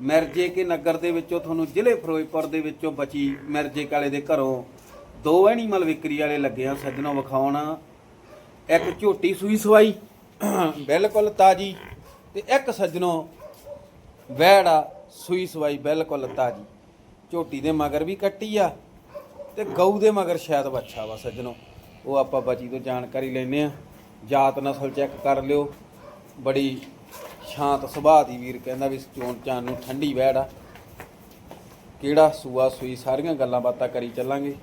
ਮਿਰਜੇ ਕੇ ਨਗਰ ਦੇ ਵਿੱਚੋਂ ਤੁਹਾਨੂੰ ਜ਼ਿਲ੍ਹੇ ਫਿਰੋਜ਼ਪੁਰ ਦੇ ਵਿੱਚੋਂ ਬਚੀ ਮਿਰਜੇ ਕਾਲੇ ਦੇ ਘਰੋਂ ਦੋ ਐਨੀਮਲ ਵਿਕਰੀ ਵਾਲੇ ਲੱਗੇ ਆ ਸੱਜਣੋਂ ਵਿਖਾਉਣ। ਇੱਕ ਝੋਟੀ ਸੂਈ ਸਵਾਈ, ਬਿਲਕੁਲ ਤਾਜੀ, ਤੇ ਇੱਕ ਸੱਜਣੋਂ ਵੈੜਾ ਸੂਈ ਸਵਾਈ, ਬਿਲਕੁਲ ਤਾਜੀ। ਝੋਟੀ ਦੇ ਮਗਰ ਵੀ ਕੱਟੀ ਆ, ਤੇ ਗਊ ਦੇ ਮਗਰ ਸ਼ਾਇਦ ਬੱਚਾ ਵਾ ਸੱਜਣੋਂ। ਉਹ ਆਪਾਂ ਬਚੀ ਤੋਂ ਜਾਣਕਾਰੀ ਲੈਨੇ ਆ। ਜਾਤ ਨਸਲ ਚੈੱਕ ਕਰ ਲਿਓ। ਬੜੀ ਸ਼ਾਂਤ ਸੁਭਾਅ ਦੀ ਵੀਰ ਕਹਿੰਦਾ ਵੀ ਚੋਣ ਚਾਨ ਨੂੰ ਠੰਡੀ ਵਹਿੜ ਆ। ਕਿਹੜਾ ਸੂਆ ਸੂਈ ਸਾਰੀਆਂ ਗੱਲਾਂ ਬਾਤਾਂ ਕਰੀ ਚੱਲਾਂਗੇ।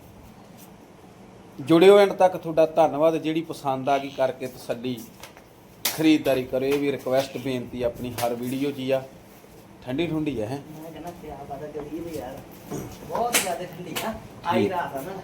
ਜੁੜਿਓ ਐਂਡ ਤੱਕ ਤੁਹਾਡਾ ਧੰਨਵਾਦ ਜਿਹੜੀ ਪਸੰਦ ਆ ਗਈ ਕਰਕੇ ਤਸੱਲੀ ਖਰੀਦਦਾਰੀ ਕਰੋ। ਇਹ ਵੀ ਰਿਕਵੈਸਟ ਬੇਨਤੀ ਆਪਣੀ ਹਰ ਵੀਡੀਓ 'ਚ ਹੀ ਆ। ਠੰਡੀ ਠੁੰਡੀ ਹੈ। ਮੈਂ ਕਹਿੰਦਾ ਪਿਆ ਬਾਦਾ ਕਰੀ ਵੀ ਯਾਰ ਬਹੁਤ ਜ਼ਿਆਦਾ ਠੰਡੀ ਆ। ਆਈ ਰਾਤ ਆ ਨਾ।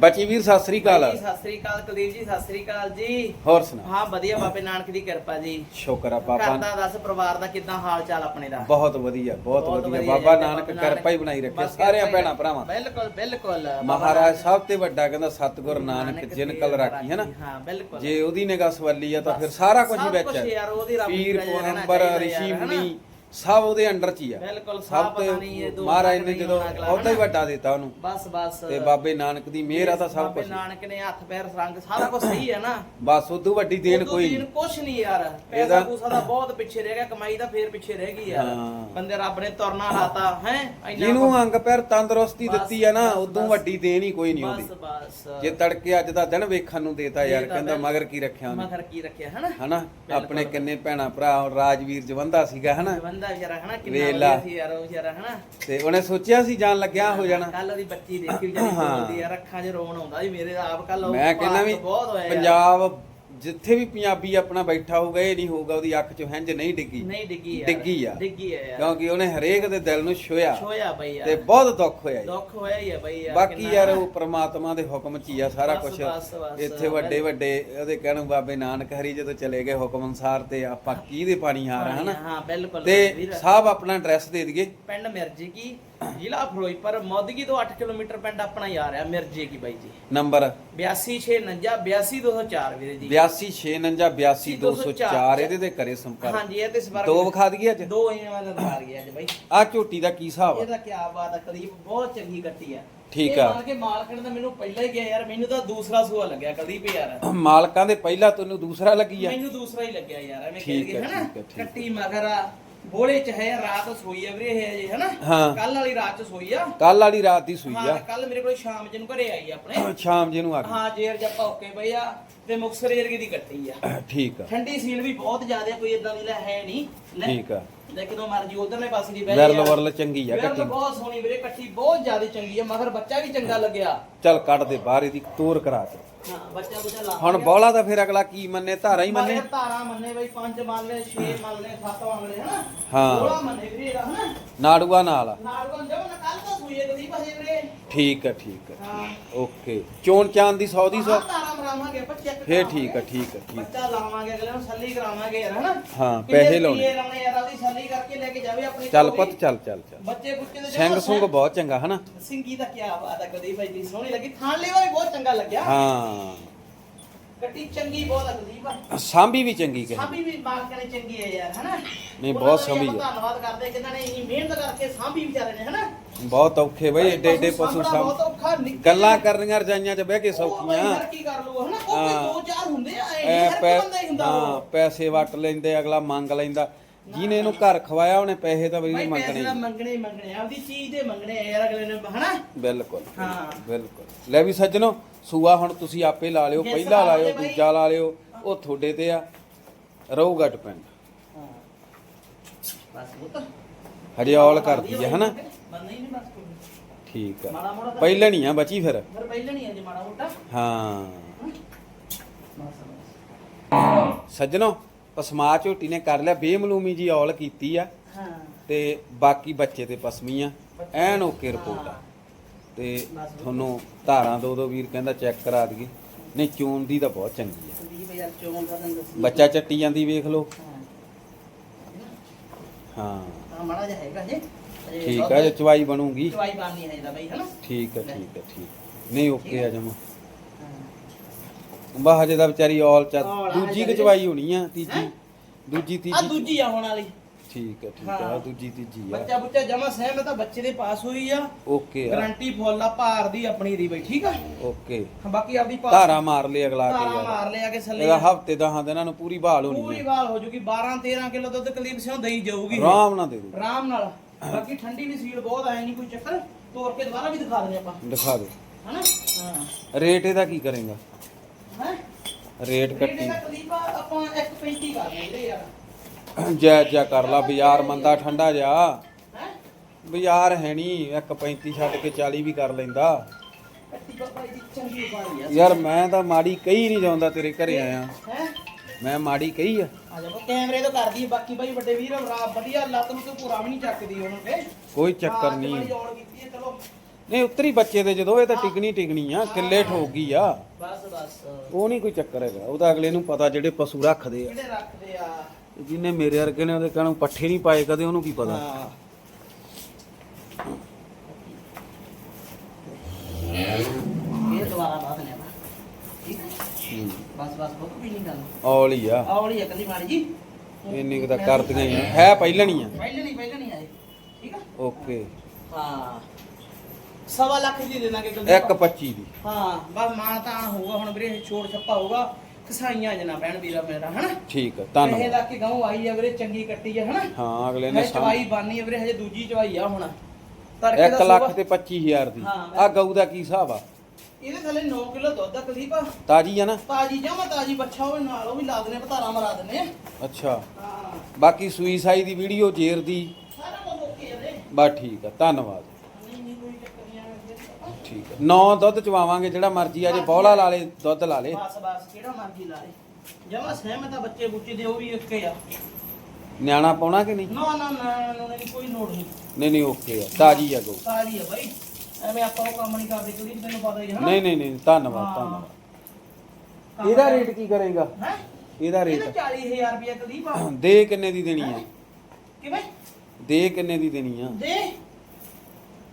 ਬਚੀ ਵੀਰ ਸਤਿ ਸ੍ਰੀ ਅਕਾਲ। ਜੀ, ਸਤਿ ਸ੍ਰੀ ਅਕਾਲ ਕੁਲਦੀਪ ਜੀ ਸਤਿ ਸ੍ਰੀ ਅਕਾਲ ਜੀ। ਹੋਰ ਸੁਣਾ। ਹਾਂ ਵਧੀਆ ਬਾਬੇ ਨਾਨਕ ਦੀ ਕਿਰਪਾ ਜੀ। ਸ਼ੁਕਰ ਆ ਘਰ ਬਾਬਾ ਦਾ ਦੱਸ ਪਰਿਵਾਰ ਦਾ ਕਿਦਾਂ ਹਾਲ ਚਾਲ ਆਪਣੇ ਦਾ? ਬਹੁਤ ਵਧੀਆ ਬਹੁਤ ਵਧੀਆ। ਬਾਬਾ ਨਾਨਕ ਕਿਰਪਾ ਹੀ ਬਣਾਈ ਰੱਖੇ ਸਾਰਿਆਂ ਭੈਣਾਂ ਭਰਾਵਾਂ। ਬਿਲਕੁਲ ਬਿਲਕੁਲ। ਮਹਾਰਾਜ ਸਭ ਤੇ ਵੱਡਾ ਕਹਿੰਦਾ ਸਤਿਗੁਰ ਨਾਨਕ ਜਿਨ ਕਲ ਰਾਖੀ ਹੈ ਨਾ? ਹਾਂ ਬਿਲਕੁਲ। ਜੇ ਉਹਦੀ ਨਿਗਾਹ ਸਵੱਲੀ ਆ ਤਾਂ ਫਿਰ ਸਾਰਾ ਕੁਝ ਹੀ ਵਿੱਚ ਹੈ। ਪੀਰ ਪੌਗੰਬਰ ਰਿਸ਼ੀ? ਮੁਨੀ ਸਭ ਉਹਦੇ ਅੰਡਰ ਚ ਹੀ ਆ। ਬਿਲਕੁਲ ਸਭ ਸਾਹ ਪਤਾ ਨਹੀਂ ਇਹ ਦੋ ਮਹਾਰਾਜ ਨੇ ਜਦੋਂ ਉਹਦਾ ਹੀ ਹਨਾ? ਵੱਡਾ ਦਿੱਤਾ ਉਹਨੂੰ। ਬਸ ਬਸ। ਤੇ ਬਾਬੇ ਨਾਨਕ ਦੀ ਮਿਹਰ ਆ ਤਾਂ ਸਭ ਬਾਬੇ ਕੁਝ ਨਾਨਕ ਨੇ ਹੱਥ ਪੈਰ ਰੰਗ ਸਾਰਾ ਕੁਝ ਸਹੀ ਹੈ ਨਾ। ਬਸ ਉਦੋਂ ਵੱਡੀ ਦੇਣ ਉਦੋਂ ਕੋਈ ਦੇਣ ਨਹੀਂ। ਕੁਛ ਨਹੀਂ ਯਾਰ। ਪੈਸਾ ਇਹਦਾ- ਪੂਸਾ ਦਾ ਬਹੁਤ ਪਿੱਛੇ ਰਹਿ ਗਿਆ ਕਮਾਈ ਦਾ ਫੇਰ ਪਿੱਛੇ ਰਹਿ ਗਈ ਯਾਰ। ਹਾਂ। ਬੰਦੇ ਰੱਬ ਨੇ ਤੁਰਨਾ ਲਾਤਾ ਹੈ? ਜਿਹਨੂੰ ਅੰਗ ਪੈਰ ਤੰਦਰੁਸਤੀ ਬਸ, ਦਿੱਤੀ ਆ ਨਾ ਬਸ, ਉਦੋਂ ਬਸ। ਵੱਡੀ ਦੇਣ ਹੀ ਕੋਈ ਨਹੀਂ ਬਸ ਉਹਦੀ। ਬਸ। ਜੇ ਤੜਕੇ ਅੱਜ ਦਾ ਦਿਨ ਵੇਖਣ ਨੂੰ ਦੇਤਾ ਯਾਰ ਦੇਤਾ ਕਹਿੰਦਾ ਮਗਰ ਕੀ ਰੱਖਿਆ ਉਹਨੇ। ਮਗਰ ਕੀ ਰੱਖਿਆ ਹਨਾ? ਹਨਾ? ਬਿਲਕੁਲ। ਆਪਣੇ ਕਿੰਨੇ ਭੈਣਾ ਭਰਾ ਰਾਜਵੀਰ ਜਵੰਦਾ ਸੀਗਾ ਹਨਾ? ਬੰਦਾ ਵਿਚਾਰਾ ਹਨਾ ਕਿੰਨਾ ਵੇਖ ਲਾ। ਵਧੀਆ ਸੀ ਯਾਰ ਉਹ ਵਿਚਾਰਾ ਹਨਾ ਤੇ ਉਹਨੇ ਸੋਚਿਆ ਸੀ ਜਾਣ ਲੱਗਿਆ ਹੋ ਜਾਣਾ ਕੱਲ ਉਹਦੀ ਬੱਚੀ ਦੇਖੀ ਵਿਚਾਰੀ ਹਾਂ। ਬੋਲਦੀ ਯਾਰ ਅੱਖਾਂ 'ਚ ਰੋਣ ਆਉਂਦਾ ਜੀ ਮੇਰੇ ਆਪ ਕੱਲ ਮੈਂ ਕਹਿੰਦਾ ਵੀ ਬਹੁਤ ਹੋਇਆ ਯਾਰ। ਪੰਜਾਬ ਜਿੱਥੇ ਵੀ ਪੰਜਾਬੀ ਆਪਣਾ ਬੈਠਾ ਹੋਊਗਾ ਇਹ ਨਹੀਂ ਹੋਊਗਾ ਉਹਦੀ ਅੱਖ 'ਚੋਂ ਹੰਝ ਨਹੀਂ ਡਿੱਗੀ। ਨਹੀਂ ਡਿੱਗੀ ਯਾਰ ਡਿੱਗੀ ਆ। ਡਿੱਗੀ ਆ ਯਾਰ। ਕਿਉਂਕਿ ਉਹਨੇ ਹਰੇਕ ਦੇ ਦਿਲ ਨੂੰ ਛੋਇਆ ਛੋਇਆ ਬਈ ਯਾਰ। ਤੇ ਬਹੁਤ ਦੁੱਖ ਹੋਇਆ ਦੁੱਖ ਹੋਇਆ ਹੀ ਆ ਬਈ ਯਾਰ ਬਾਕੀ ਯਾਰ ਉਹ ਪ੍ਰਮਾਤਮਾ ਦੇ ਹੁਕਮ 'ਚ ਹੀ ਆ ਸਾਰਾ ਕੁਝ ਇੱਥੇ ਵੱਡੇ ਵੱਡੇ ਉਹਦੇ ਕਹਿਣੂ ਬਾਬੇ ਨਾਨਕ ਹਰੀ ਜਦੋਂ ਚਲੇ ਗਏ ਹੁਕਮ ਅਨਸਾਰ ਤੇ ਆਪਾਂ ਕੀ ਦੇ ਪਾਣੀ ਹਾਰ ਹਨਾ? ਹਾਂ ਬਿਲਕੁਲ ਤੇ। ਸਾਹਿਬ ਆਪਣਾ ਐਡਰੈਸ ਦੇ ਦਈਏ। ਪਿੰਡ ਮਿਰਜੇ ਕੀ ਜ਼ਿਲ੍ਹਾ ਫਿਰੋਜ਼ਪੁਰ ਮੋਦਗੀ ਤੋਂ 8 ਕਿਲੋਮੀਟਰ ਪਿੰਡ ਆਪਣਾ ਹੀ ਆ ਰਿਹਾ ਮਿਰਜੇ ਕੀ ਬਾਈ ਜੀ। ਨੰਬਰ? 8649 82204 ਵੀਰੇ ਜੀ। 8269 82204 ਇਹਦੇ ਤੇ ਕਰੇ ਸੰਪਰਕ। ਹਾਂਜੀ ਇਹ ਤੇ ਸਵਾਰ ਦੋ ਵਿਖਾ ਦਈਏ ਅੱਜ? ਦੋ ਮੈਂ ਤਾਂ ਮਾਰ ਗਿਆ ਅੱਜ ਬਾਈ। ਆ ਝੋਟੀ ਦਾ ਕੀ ਹਿਸਾਬ ਆ? ਇਹਦਾ ਕੀ ਬਾਤ ਆ ਕਰੀਬ ਬਹੁਤ ਚੰਗੀ ਕੱਟੀ ਆ। ਠੀਕ ਆ। ਮੰਨ ਕੇ ਮਾਲਕਣ ਦਾ ਮੈਨੂੰ ਪਹਿਲਾਂ ਹੀ ਗਿਆ ਯਾਰ ਮੈਨੂੰ ਤਾਂ ਦੂਸਰਾ ਸੂਆ ਲੱਗਿਆ ਕਦੀਪ ਯਾਰ। ਮਾਲਕਾਂ ਦੇ ਪਹਿਲਾਂ ਤੈਨੂੰ ਦੂਸਰਾ ਲੱਗੀ ਆ? ਮੈਨੂੰ ਦੂਸਰਾ ਹੀ ਲੱਗਿਆ ਯਾਰ ਐਵੇਂ ਕਹਿ ਹੈ, ਹਨਾ। ਕੱਟੀ ਮਗਰ ਆ। ਬੋਲੇ ਚ ਹੈ ਰਾਤ ਸੋਈ ਆ ਵੀਰੇ ਇਹ ਜੇ ਹਨਾ? ਹਾਂ। ਕੱਲ ਵਾਲੀ ਰਾਤ ਚ ਸੋਈ ਆ। ਕੱਲ ਵਾਲੀ ਰਾਤ ਦੀ ਸੂਈ ਹਾਂ ਆ ਕੱਲ ਮੇਰੇ ਕੋਲ ਸ਼ਾਮ ਜਿਹਨੂੰ ਘਰੇ ਆਈ ਆਪਣੇ। ਸ਼ਾਮ ਜੀ ਨੂੰ ਆ ਹਾਂ ਜੇਰ ਜੱਪਾ ਓਕੇ ਬਈ ਆ ਤੇ ਮੁਕਸਰ ਏਰੀਏ ਦੀ ਕੱਟੀ ਆ। ਗਈ ਠੀਕ ਆ। ਠੰਡੀ ਸੀਲ ਵੀ ਬਹੁਤ ਜ਼ਿਆਦਾ ਕੋਈ ਇਦਾਂ ਦੀ ਲੈ ਹੈ ਨਹੀਂ ਲੈ ਠੀਕ ਆ। ਲੈ ਕਿਦੋਂ ਮਰਜ਼ੀ ਉਧਰਲੇ ਪਾਸੇ ਦੀ ਬਹਿ ਵਿਰਲ ਚੰਗੀ ਆ ਕੱਟੀ। ਬਹੁਤ ਸੋਹਣੀ ਵੀਰੇ ਕੱਟੀ ਬਹੁਤ ਜ਼ਿਆਦਾ ਚੰਗੀ ਆ ਮਗਰ ਬੱਚਾ ਵੀ ਚੰਗਾ ਲੱਗਿਆ। ਚੱਲ ਕੱਢ ਦੇ ਬਾਹਰ ਇਹਦੀ ਤੋਰ ਕਰਾ ਕੇ। ਹਾਂ ਬੱਚਾ ਬੁੱਚਾ ਲਾ ਹੁਣ ਬੋਲਾ ਤਾਂ ਫਿਰ ਅਗਲਾ ਕੀ ਮੰਨੇ ਧਾਰਾ ਹੀ ਮੰਨੇ। ਧਾਰਾ ਮੰਨੇ ਬਈ ਪੰਜ ਮੰਨ ਲੈ ਛੇ ਮੰਨ ਲੈ ਸੱਤ ਮੰਨ ਲੈ ਹਨਾ? ਹਾਂ। ਬੋਲਾ ਮੰਨੇ ਵੀਰੇ ਇਹਦਾ ਹਨਾ? ਨਾੜੂਆ ਨਾਲ। ਆ ਨਾਲ ਕੋਲ ਜਬ ਨਾ ਕੱਲ ਤਾਂ ਸੂਏ ਕਦੀ ਭਾਜੇ ਵੀਰੇ। ਠੀਕ ਆ ਠੀਕ ਆ ਹਾਂ। ਓਕੇ ਚੋਣ ਚਾਂਦ ਦੀ 100 ਦੀ 100 ਹਾਂ, ਧਾਰਾ ਮਰਾਵਾਂਗੇ ਆਪਾਂ ਚੈੱਕ ਫੇਰ ਠੀਕ ਆ ਠੀਕ ਆ ਠੀਕ ਬੱਚਾ ਲਾਵਾਂਗੇ ਅਗਲੇ ਨੂੰ ਸੱਲੀ ਕਰਾਵਾਂਗੇ ਯਾਰ ਹਨਾ? ਹਾਂ, ਕਿੰਨੇ ਪੈਸੇ ਲਾਉਣੇ। ਰੁਪਈਏ ਲਾਉਣੇ ਯਾਰ ਉਹਦੀ ਸੱਲੀ ਕਰਕੇ ਲੈ ਕੇ ਜਾਵੇ ਆਪਣੀ ਚੱਲ। ਪੁੱਤ ਚੱਲ ਚੱਲ ਚੱਲ। ਬੱਚੇ ਬੁੱਚੇ ਦੇ ਸਿੰਘ ਸੁੰਗ ਬਹੁਤ ਚੰਗਾ ਹਨਾ? ਸਿੰਗੀ ਦਾ ਕੀ ਬਾਤ ਹੈ ਕਦੀ ਭਾਈ ਜੀ ਸੋਹਣੀ ਲੱਗੀ। ਥਾਣ ਲੈਵਾ ਵੀ ਬਹੁਤ ਚੰਗਾ ਲੱਗਿਆ। ਹਾਂ। ਗੱਟੀ ਚੰਗੀ ਬਹੁਤ ਹੈ ਕਦੀ ਭਾ ਸਾਂਭੀ ਵੀ ਚੰਗੀ ਕਹੇ ਸਾਂਭੀ ਵੀ ਬਾਤ ਕਰੇ ਚੰਗੀ ਹੈ ਯਾਰ ਹਨਾ? ਨਹੀਂ, ਉਹਨਾਂ ਬਹੁਤ ਦਾ ਵੀ ਸਾਂਭੀ ਆਪਾਂ ਹੈ। ਧੰਨਵਾਦ ਕਰਦੇ ਕਿੰਨਾਂ ਨੇ ਇੰਨੀ ਮਿਹਨਤ ਕਰਕੇ ਸਾਂਭੀ ਵਿਚਾਰੇ ਨੇ ਹਨਾ? ਬਹੁਤ ਔਖੇ ਬਈ ਏਡੇ ਏਡੇ ਪਸ਼ੂ ਸਾਂਭ ਬਹੁਤ ਔਖਾ ਨਿੱਕੇ ਗੱਲਾਂ ਕਰਨੀਆਂ ਰਜਾਈਆਂ 'ਚ ਬਹਿ ਕੇ ਬਈ ਸੌਖੀਆਂ। ਯਾਰ ਕੀ ਕਰ ਲੂ ਹਨਾ? ਉਹ ਹਾਂ। ਕੋਈ ਦੋ ਚਾਰ ਹੁੰਦੇ ਆ ਇਹ ਐ ਹਰ ਪੈ ਇੱਕ ਬੰਦਾ ਹੀ ਹੁੰਦਾ ਹਾਂ ਉਹ। ਪੈਸੇ ਵਟ ਲੈਂਦੇ ਅਗਲਾ ਮੰਗ ਲੈਂਦਾ। ਜਿਹਨੇ ਇਹਨੂੰ ਘਰ ਖਵਾਇਆ ਉਹਨੇ ਪੈਸੇ ਤਾਂ ਵੀ ਭਾਈ ਪੈਸੇ ਮੰਗਣੇ ਤਾਂ ਹੀ। ਮੰਗਣੇ ਹੀ ਮੰਗਣੇ ਆ ਆਪਦੀ ਚੀਜ਼ ਦੇ ਮੰਗਣੇ ਆ ਯਾਰ ਅਗਲੇ ਨੇ ਹਨਾ? ਬਿਲਕੁਲ ਹਾਂ। ਬਿਲਕੁਲ। ਲੈ ਵੀ ਸੱਜਣੋ ਸੂਆ ਹੁਣ ਤੁਸੀਂ ਆਪੇ ਲਾ ਲਿਓ ਪਹਿਲਾ ਲਾ ਲਿਓ ਸਲਾਹ ਦੇ ਦੂਜਾ ਲਾ ਲਿਓ ਉਹ ਤੁਹਾਡੇ ਤੇ ਆ। ਰਹੂਗਾ ਡਿਪੈਂਡ ਹਾਂ। ਬਸ ਉਹ ਤਾਂ ਹਜੇ ਔਲ ਕਰਦੀ ਹੈ ਹਨਾ? ਬੰਦ ਨਹੀਂ ਬਸ ਕੋਈ ਨੀ। ਠੀਕ ਆ। ਮਾੜਾ ਮੋੜਾ ਤਾਂ- ਪਹਿਲਾਂ ਨਹੀਂ ਆ ਬਚੀ ਫਿਰ। ਫਿਰ ਪਹਿਲਾਂ ਨਹੀਂ ਅਜੇ ਮਾੜਾ ਮੋਟਾ। ਹਾਂ। ਬਸ ਬਸ। ਸੱਜਣੋ ਪਸਮਾ ਝੋਟੀ ਨੇ ਕਰ ਲਿਆ ਬੇਮਲੂਮੀ ਜੀ ਔਲ ਕੀਤੀ ਆ। ਹਾਂ। ਤੇ ਬਾਕੀ ਬੱਚੇ ਤੇ ਪਸਮੀ ਆ। ਐਨ ਓਕੇ ਰਿਪੋਰਟ ਆ। ਤੇ ਤੁਹਾਨੂੰ ਧਾਰਾਂ ਦੋ ਦੋ ਵੀਰ ਕਹਿੰਦਾ ਚੈੱਕ ਕਰਾ ਦਈਏ। ਨਹੀਂ ਚੋਣ ਦੀ ਤਾਂ ਬਹੁਤ ਚੰਗੀ ਆ। ਸੰਦੀਪ ਯਾਰ ਦਾ ਬੱਚਾ ਚੱਟੀ ਜਾਂਦੀ ਵੇਖ ਲਓ। ਹਾਂ। ਹਾਂ। ਹਾਂ ਮਾੜਾ ਜਿਹਾ ਹੈਗਾ ਜੇ। ਠੀਕ ਆ ਜੇ ਚਵਾਈ ਬਣੂਗੀ। ਚਵਾਈ ਬਾਨੀ ਹੈ ਇਹਦਾ ਬਈ ਹਨਾ ਠੀਕ ਆ ਠੀਕ ਆ ਠੀਕ ਨਹੀਂ ਓਕੇ ਆ ਜਮਾ। ਹਾਂ। ਬਾ ਹਜੇ ਦਾ ਵਿਚਾਰੀ ਔਲ ਚ ਔਲ ਆ ਦੂਜੀ ਹਜੇ। ਕਿ ਚਵਾਈ ਹੋਣੀ ਆ ਤੀਜੀ? ਹੈਂ? ਦੂਜੀ ਆ ਤੀਜੀ ਦੂਜੀ ਆ ਹੋਣ ਵਾਲੀ। ਠੀਕ ਆ ਠੀਕ ਆ ਹਾਂ। ਦੂਜੀ ਤੀਜੀ ਬੱਚਾ ਆ। ਬੁੱਚਾ ਜਮਾ ਸਹਿਮਤ ਆ ਬੱਚੇ ਦੇ ਪਾਸ ਹੋਈ ਆ। ਓਕੇ ਆ। ਗਾਰੰਟੀ ਫੁੱਲ ਆ ਭਾਰ ਦੀ ਆਪਣੀ ਦੀ ਬਈ ਠੀਕ ਆ? ਓਕੇ। ਹਾਂ, ਬਾਕੀ ਆਪਦੀ ਭਾਰ ਧਾਰਾ ਮਾਰ ਲਈ ਅਗਲਾ ਕੇ ਧਾਰਾ ਯਾਰ। ਮਾਰ ਲਿਆ ਕਿ ਸੱਲੇ ਇਹਦਾ ਹਫ਼ਤੇ ਦਹਾਂ ਦਿਨਾਂ ਨੂੰ ਪੂਰੀ ਬਹਾਲ ਹੋਣੀ ਪੂਰੀ ਵਾਲ ਹੋ ਜੂਗੀ 12 13 ਕਿਲੋ ਦੁੱਧ ਕਲੀਬ ਸਿਓ ਦਈ ਜਾਊਗੀ। ਆਰਾਮ ਨਾਲ ਦੇ ਦੋ। ਆਰਾਮ ਨਾਲ। ਬਾਕੀ ਠੰਡੀ ਵੀ ਸੀਲ ਬਹੁਤ ਆਏ ਨਹੀਂ ਕੋਈ ਚੱਕਰ। ਤੋੜ ਕੇ ਦੁਬਾਰਾ ਵੀ ਦਿਖਾ ਦਿੰਦੇ ਆਪਾਂ। ਦਿਖਾ ਦੇ। ਹਨਾ? ਹਾਂ। ਰੇਟ ਇਹਦਾ ਕੀ ਕਰੇਗਾ? ਹੈ? ਰੇਟ ਕੱਟੀ। ਦਾ ਕਲੀਬਾ ਆਪਾਂ 1.35 ਕਰ ਦਿੰਦੇ ਯਾਰ। ਜੈ ਜੈ ਕਰ ਲਾ ਬਾਜ਼ਾਰ ਮੰਦਾ ਠੰਡਾ ਜਾ ਹੈ? ਬਾਜ਼ਾਰ ਹੈ ਨਹੀਂ 1.35 ਛੱਡ ਕੇ 40 ਵੀ ਕਰ ਲੈਂਦਾ। ਕੱਟੀ ਬਾਬਾ ਜੀ ਚੰਗੀ ਪਾਈ ਆ। ਯਾਰ ਮੈਂ ਤਾਂ ਮਾੜੀ ਕਹੀ ਨਹੀਂ ਜਾਂਦਾ ਤੇਰੇ ਘਰੇ ਆਇਆ। ਹੈ? ਮੈਂ ਮਾੜੀ ਕਹੀ ਆ। ਆ ਜਾ ਕੈਮਰੇ ਤੋਂ ਕਰਦੀ ਆ, ਬਾਕੀ ਬਾਈ ਵੱਡੇ ਵੀਰ ਰਾ ਵਧੀਆ ਲੱਤ ਨੂੰ ਤੇ ਪੂਰਾ ਵੀ ਨਹੀਂ ਚੱਕਦੀ ਉਹਨਾਂ ਕੇ ਕੋਈ ਚੱਕਰ ਤੇ ਨਹੀਂ। ਔੜ ਕੀਤੀ ਹੈ ਚਲੋ। ਨਹੀਂ ਉਤਰੀ ਬੱਚੇ ਦੇ ਜਦੋਂ ਇਹ ਤਾਂ ਟਿਕਣੀ ਟਿਕਣੀ ਆ ਕਿੱਲੇ ਠੋਕ ਗਈ ਆ। ਬਸ ਬਸ। ਉਹ ਨਹੀਂ ਕੋਈ ਚੱਕਰ ਹੈਗਾ ਉਹਦਾ ਅਗਲੇ ਨੂੰ ਪਤਾ ਜਿਹੜੇ ਪਸ਼ੂ ਰੱਖਦੇ ਆ। ਕਿਹੜੇ ਰੱਖਦੇ ਆ? ਜਿਹਨੇ ਮੇਰੇ ਵਰਗੇ ਨੇ ਉਹਦੇ ਕਹਿਣੋਂ ਪੱਠੇ ਨਹੀਂ ਪਾਏ ਕਦੇ ਉਹਨੂੰ ਕੀ ਪਤਾ? ਹਾਂ ਇਹ ਦੁਬਾਰਾ ਬਾਤ ਨੇ ਠੀਕ ਹੈ ਹੂੰ। ਬਸ ਬਸ ਬਹੁਤ ਵੀ ਨਹੀਂ ਗੱਲ। ਔਲ ਹੀ ਆ ਅਕਲੀ ਮਾੜੀ ਜੀ। ਇੰਨੀ ਕੁ ਤਾਂ ਕਰਦੀਆਂ ਹੀ ਆ। ਹੈ ਪਹਿਲਣੀ ਆ? ਪਹਿਲੇ ਨਹੀਂ ਪਹਿਲੇ ਨਹੀਂ ਆਏ ਠੀਕ ਆ? ਓਕੇ। ਹਾਂ। ਸਵਾ ਲੱਖ ਦੀ ਦੇ ਦਾਂਗੇ 1.25 ਦੀ। ਹਾਂ ਬਸ ਮਾਨ ਤਾਂ ਹੋਊਗਾ ਹੁਣ ਵੀਰੇ ਛੋੜ ਛੱਪਾ ਹੋਊਗਾ। ਕਸਾਈਆਂ ਜਨਾ ਪੈਣ ਵੀਰਾ ਮੇਰਾ ਹਨਾ? ਠੀਕ ਆ ਇਹ ਧੰਨਵਾਦ ਲੱਗ ਕੇ ਗਾਉਂ ਆਈ ਆ ਵੀਰੇ ਚੰਗੀ ਕੱਟੀ ਆ ਹਨਾ? ਹਾਂ ਅਗਲੇ ਨੇ ਮੈਂ ਚਵਾਈ ਬਾਨੀ ਆ ਵੀਰੇ ਹਜੇ ਦੂਜੀ ਚਵਾਈ ਆ ਹੁਣ। ਤੜਕੇ 1 ਦਾ ਲੱਖ ਸੂਬਾ- ਤੇ 25000 ਦੀ। ਹਾਂ, ਆ ਗਊ ਦਾ ਕੀ ਹਿਸਾਬ ਆ? ਇਹਦੇ ਥੱਲੇ 9 ਕਿਲੋ ਦੁੱਧ ਆ ਤਾਜੀ ਆ ਨਾ? ਤਾਜੀ ਜਮਾ ਤਾਜੀ ਬੱਚਾ ਹੋਵੇ ਨਾਲ ਉਹ ਵੀ ਲਾ ਦਨੇ ਪਤਾਰਾ ਮਰਾ ਦਨੇ ਅੱਛਾ। ਹਾਂ। ਬਾਕੀ ਸੂਈ ਸਾਈ ਦੀ ਵੀਡੀਓ ਜੇਰ ਦੀ ਸਾਰਾ ਕੁਝ ਓਕੇ ਆ ਵੀਰੇ। ਬਸ ਠੀਕ ਆ ਧੰਨਵਾਦ। ਨਹੀਂ ਨਹੀਂ ਕੋਈ ਚੱਕਰ ਨਹੀਂ ਆ ਠੀਕ ਆ। ਨੌ ਦੁੱਧ ਚਵਾਵਾਂਗੇ ਜਿਹੜਾ ਮਰਜ਼ੀ ਆ ਜੇ ਬੌਲਾ ਲਾ ਲੇ ਦੁੱਧ ਲਾ ਲੇ। ਬਸ ਬਸ ਕਿਹੜਾ ਮਰਜ਼ੀ ਲਾ ਲੇ। ਜਮਾ ਸਹਿਮਤ ਆ ਬੱਚੇ ਬੁੱਚੇ ਦੇ ਉਹ ਵੀ ਇੱਕੇ ਆ। ਨਿਆਣਾ ਪਾਉਣਾ ਕਿ ਨਹੀਂ? ਨਾ ਨਾ ਨਾ ਨਾ ਕੋਈ ਲੋੜ ਨਹੀਂ। ਨਹੀਂ ਨਹੀਂ ਓਕੇ ਆ। ਤਾਜੀ ਆ ਗਊ। ਤਾਜੀ ਆ ਬਾਈ। ਐਵੇਂ ਆਪਾਂ ਉਹ ਕੰਮ ਨਹੀਂ ਕਰਦੇ ਕਿਉਂਕਿ ਤੈਨੂੰ ਪਤਾ ਹੀ ਹੈ ਨਹੀਂ ਨਹੀਂ ਨਹੀਂ ਧੰਨਵਾਦ ਧੰਨਵਾਦ। ਇਹਦਾ ਰੇਟ ਕੀ ਕਰੇਗਾ? ਹੈ? ਇਹਦਾ ਰੇਟ। 40000 ਰੁਪਏ ਕਲੀਪ ਆ ਦੇ ਕਿੰਨੇ ਦੀ ਦੇਣੀ ਆ? ਕਿਵੇਂ? ਦੇ ਕਿੰਨੇ ਦੀ ਦੇਣੀ ਆ? ਦੇ।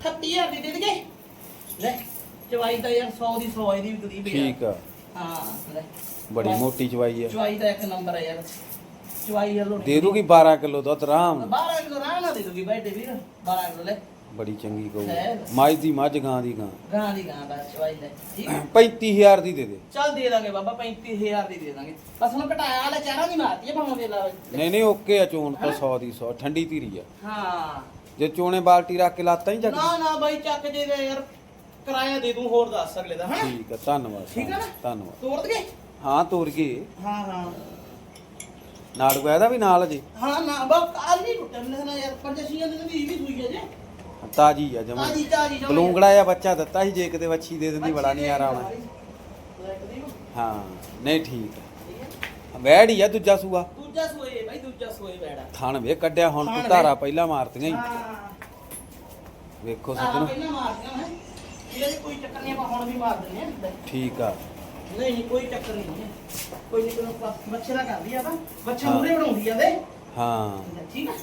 38000 ਦੀ ਦੇ ਦੇਗੇ ਲੈ ਚਵਾਈ ਤਾਂ ਯਾਰ 100 ਦੀ 100 ਇਹਦੀ ਵੀ ਕਲੀਪ ਠੀਕ ਆ। ਹਾਂ ਲੈ। ਬੜੀ ਬਸ। ਮੋਟੀ ਚਵਾਈ ਆ। ਚਵਾਈ ਦਾ ਇੱਕ ਨੰਬਰ ਹੈ ਯਾਰ। ਚਵਾਈ ਹਲੋ ਦੇ ਦੂਗੀ 12 ਕਿਲੋ ਦੁੱਧ ਆਰਾਮ। 12 ਕਿਲੋ ਰਾਹ ਨਾ ਦੇ ਦੂਗੀ ਬਾਈ ਤੇ ਵੀਰ। 12 ਕਿਲੋ ਲੈ। ਬੜੀ ਚੰਗੀ ਗਊ ਹੈ। ਮੱਝ ਦੀ ਮੱਝ ਗਾਂ ਦੀ ਗਾਂ। ਗਾਂ ਦੀ ਗਾਂ ਦਾ ਚਵਾਈ ਲੈ ਠੀਕ? 35000 ਦੀ ਦੇ ਦੇ। ਚੱਲ ਦੇ ਦਾਂਗੇ ਬਾਬਾ 35000 ਦੀ ਦੇ ਦਾਂਗੇ। ਬਸ ਹੁਣ ਘਟਾਇਆ ਵਾਲਾ ਚਾਰਾ ਨਹੀਂ ਮਾਰਤੀ ਭਾਵੇਂ ਦੇ ਲਾ। ਨਹੀਂ ਨਹੀਂ ਓਕੇ ਆ ਚੋਣ ਤਾਂ 100 ਦੀ 100 ਠੰਡੀ ਧੀਰੀ ਆ। ਹਾਂ। ਜੇ ਚੋਣੇ ਬਾਲਟੀ ਰੱਖ ਕੇ ਲਾਤਾ ਹੀ ਚੱਕ ਨਾ ਨਾ ਬਾਈ ਚੱਕ ਜੇ ਦੇ ਯਾਰ ਕਿਰਾਇਆ ਦੇ ਦੂੰ ਹੋਰ ਦੱਸ ਅਗਲੇ ਦਾ ਹਨਾ ਠੀਕ ਆ ਧੰਨਵਾਦ ਠੀਕ ਆ ਨਾ? ਧੰਨਵਾਦ ਤੋੜ ਦਗੇ ਹਾਂ ਤੋਰ ਗਏ ਹਾਂ ਹਾਂ। ਨਾਲ ਕੋਈ ਇਹਦਾ ਵੀ ਨਾਲ ਜੀ। ਹਾਂ ਨਾ ਬਾ ਕਾਲ ਨਹੀਂ ਮੈਨੂੰ ਨਾ ਯਾਰ ਛੀਆਂ ਦਿਨ ਦੀ ਵੀ ਸੂਈ ਹੈ ਜੇ। ਤਾਜੀ ਆ ਜਮਾ। ਤਾਜੀ ਤਾਜੀ ਜਮਾਂ ਬਲੂੰਗੜਾ ਜਿਹਾ ਬੱਚਾ ਦਿੱਤਾ ਸੀ ਜੇ ਕਿਤੇ ਵੱਛੀ ਦੇ ਦਿੰਦੀ ਬੜਾ ਨਹੀਂ ਆਰਾਮ ਹਾਂ ਨਹੀਂ ਠੀਕ। ਆ ਵੈੜ ਹੀ ਆ ਦੂਜਾ ਸੂਆ। ਦੂਜਾ ਸੋਏ ਬਾਈ ਦੂਜਾ ਸੋਏ ਬੈੜਾ ਥਣ ਵੇ ਕੱਢਿਆ ਹੁਣ ਥਣ ਤੂੰ ਵੇ। ਧਾਰਾ ਪਹਿਲਾਂ ਮਾਰਤੀਆਂ ਹੀ। ਹਾਂ। ਵੇਖੋ ਆਹ ਸੱਜਣੋ। ਪਹਿਲਾਂ ਮਾਰਦੀਆਂ ਹੈ ਇਹਦੇ 'ਚ ਕੋਈ ਚੱਕਰ ਨਹੀਂ ਆਪਾਂ ਹੁਣ ਵੀ ਮਾਰ ਦਿੰਦੇ ਆ ਲੈ। ਠੀਕ ਆ। ਨਹੀਂ ਨਹੀਂ ਕੋਈ ਚੱਕਰ ਨਹੀਂ ਹੈ। ਕੋਈ ਨਹੀਂ ਕੋਈ ਬੱਚੇ ਦਾ ਕਰਦੀ ਆ ਤਾਂ ਬੱਚਾ ਹਾਂ। ਮੂਰੇ ਬਣਾਉਂਦੀ ਆ ਦੇ ਹਾਂ। ਠੀਕ ਆ।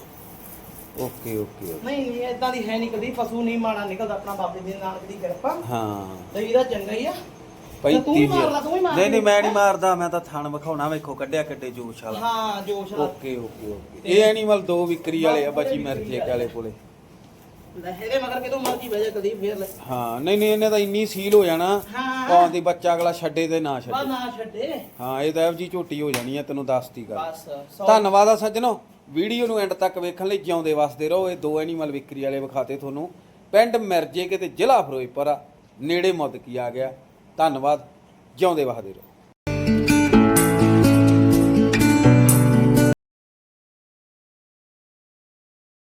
Okay okay. ਨਹੀਂ ਨਹੀਂ ਇਦਾਂ ਦੀ ਹੈ ਨਹੀਂ ਕਦੀ ਪਸ਼ੂ ਨਹੀਂ ਮਾੜਾ ਨਿਕਲਦਾ ਆਪਣਾ ਬਾਬੇ ਦੇ ਨਾਨਕ ਦੀ ਕਿਰਪਾ। ਹਾਂ। ਤੇ ਇਹਦਾ ਚੰਗਾ ਹੀ ਆ। ਭਾਈ ਤੂੰ ਵੀ ਮਾਰ ਲਾ, ਤੂੰ ਵੀ ਮਾਰ ਨਹੀਂ ਨਹੀਂ। ਮੈਂ ਨਹੀਂ ਮਾਰਦਾ ਮੈਂ ਤਾਂ ਥਣ ਵਿਖਾਉਣਾ ਵੇਖੋ ਕੱਢਿਆ ਕੱਢੇ ਜੋਸ਼ ਵਾਲਾ। ਹਾਂ ਜੋਸ਼ ਦਾ ਓਕੇ ਓਕੇ ਓਕੇ। ਇਹ ਐਨੀਮਲ ਦੋ ਵਿਕਰੀ ਵਾਲੇ ਆ ਬਚੀ ਮਰਜੇ ਵਾਲੇ। ਕੋਲੇ ਲੈ ਇਹਦੇ ਮਗਰ ਕਿਤੋਂ ਮਰਜ਼ੀ ਬਹਿ ਜਾ ਕਦੀ ਫੇਰ ਲੈ। ਹਾਂ ਨਹੀਂ ਨਹੀਂ ਇਹਨੇ ਤਾਂ ਇੰਨੀ ਸੀਲ ਹੋ ਜਾਣਾ ਹਾਂ। ਪਾਉਣ ਦੀ ਬੱਚਾ ਅਗਲਾ ਛੱਡੇ ਤੇ ਨਾ ਬਾ ਛੱਡੇ। ਨਾ ਛੱਡੇ। ਹਾਂ ਇਹ ਤਾਂ ਜੀ ਝੋਟੀ ਹੋ ਜਾਣੀ ਆ ਤੈਨੂੰ ਦੱਸਤੀ ਗੱਲ। ਬਸ ਧੰਨਵਾਦ ਆ ਸੱਜਣੋ। ਵੀਡੀਓ ਨੂੰ ਐਂਡ ਤੱਕ ਵੇਖਣ ਲਈ ਜਿਉਂਦੇ ਵਸਦੇ ਰਹੋ। ਇਹ ਦੋ ਐਨੀਮਲ ਵਿਕਰੀ ਵਾਲੇ ਵਿਖਾਤੇ ਤੁਹਾਨੂੰ। ਪਿੰਡ ਮਿਰਜੇ ਕਿਤੇ ਜ਼ਿਲ੍ਹਾ ਫਿਰੋਜ਼ਪੁਰ ਆ। ਨੇੜੇ ਮੁੱਦਕੀ ਆ ਗਿਆ। ਧੰਨਵਾਦ। ਜਿਉਂਦੇ ਵਸਦੇ ਰਹੋ।